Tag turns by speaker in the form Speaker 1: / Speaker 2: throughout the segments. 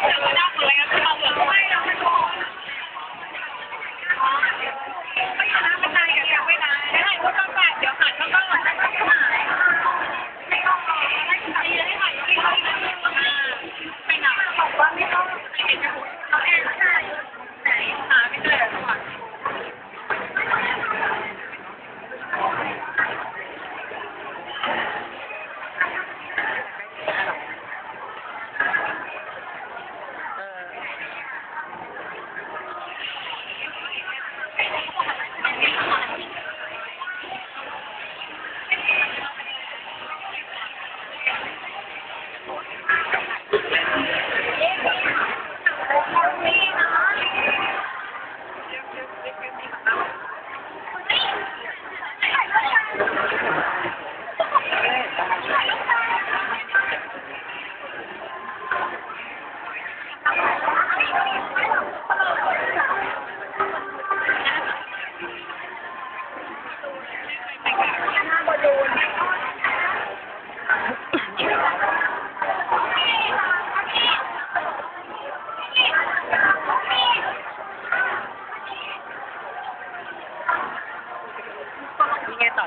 Speaker 1: Thank you.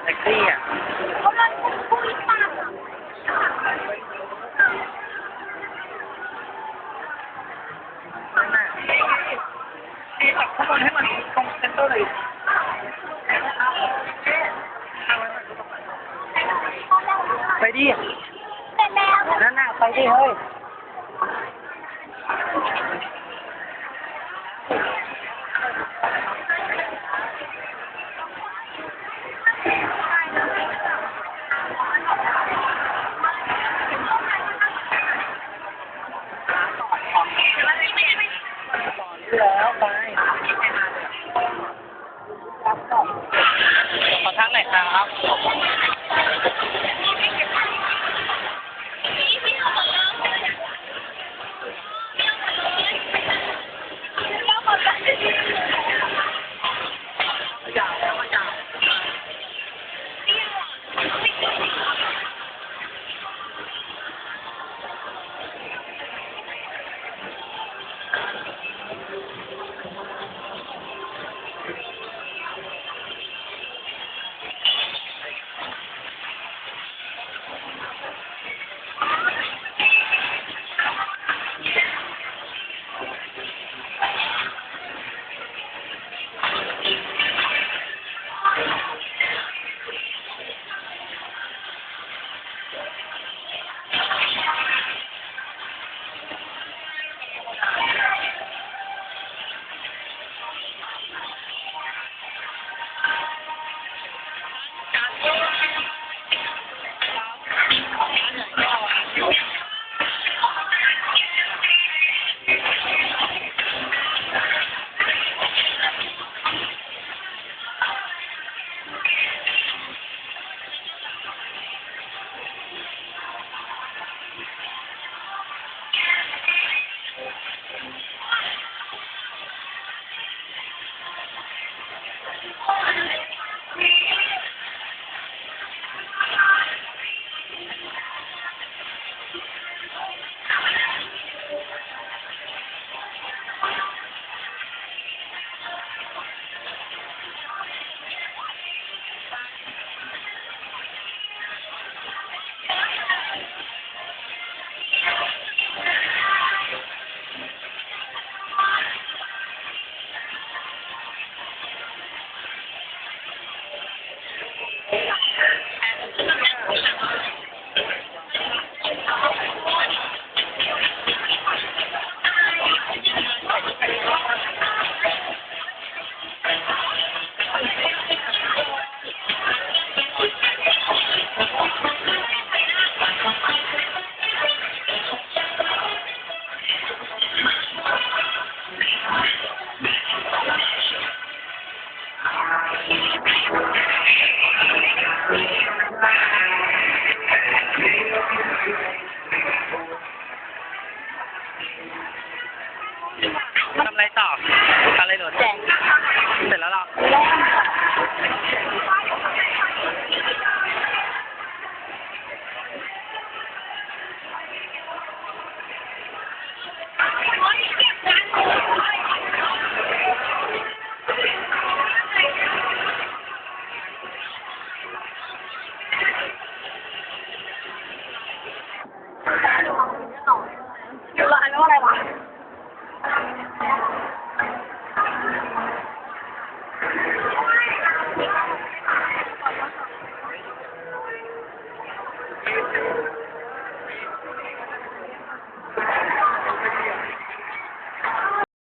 Speaker 1: กำลังคุยปากอะ
Speaker 2: นั่นน่ะตีตัดข้างบนให้มันตรงเซนเตอร์เลยไปดิ
Speaker 1: แล้ว
Speaker 2: นั่นน่ะไปดิเฮ้ย ขอทักหน่อยครับ
Speaker 1: Thank you.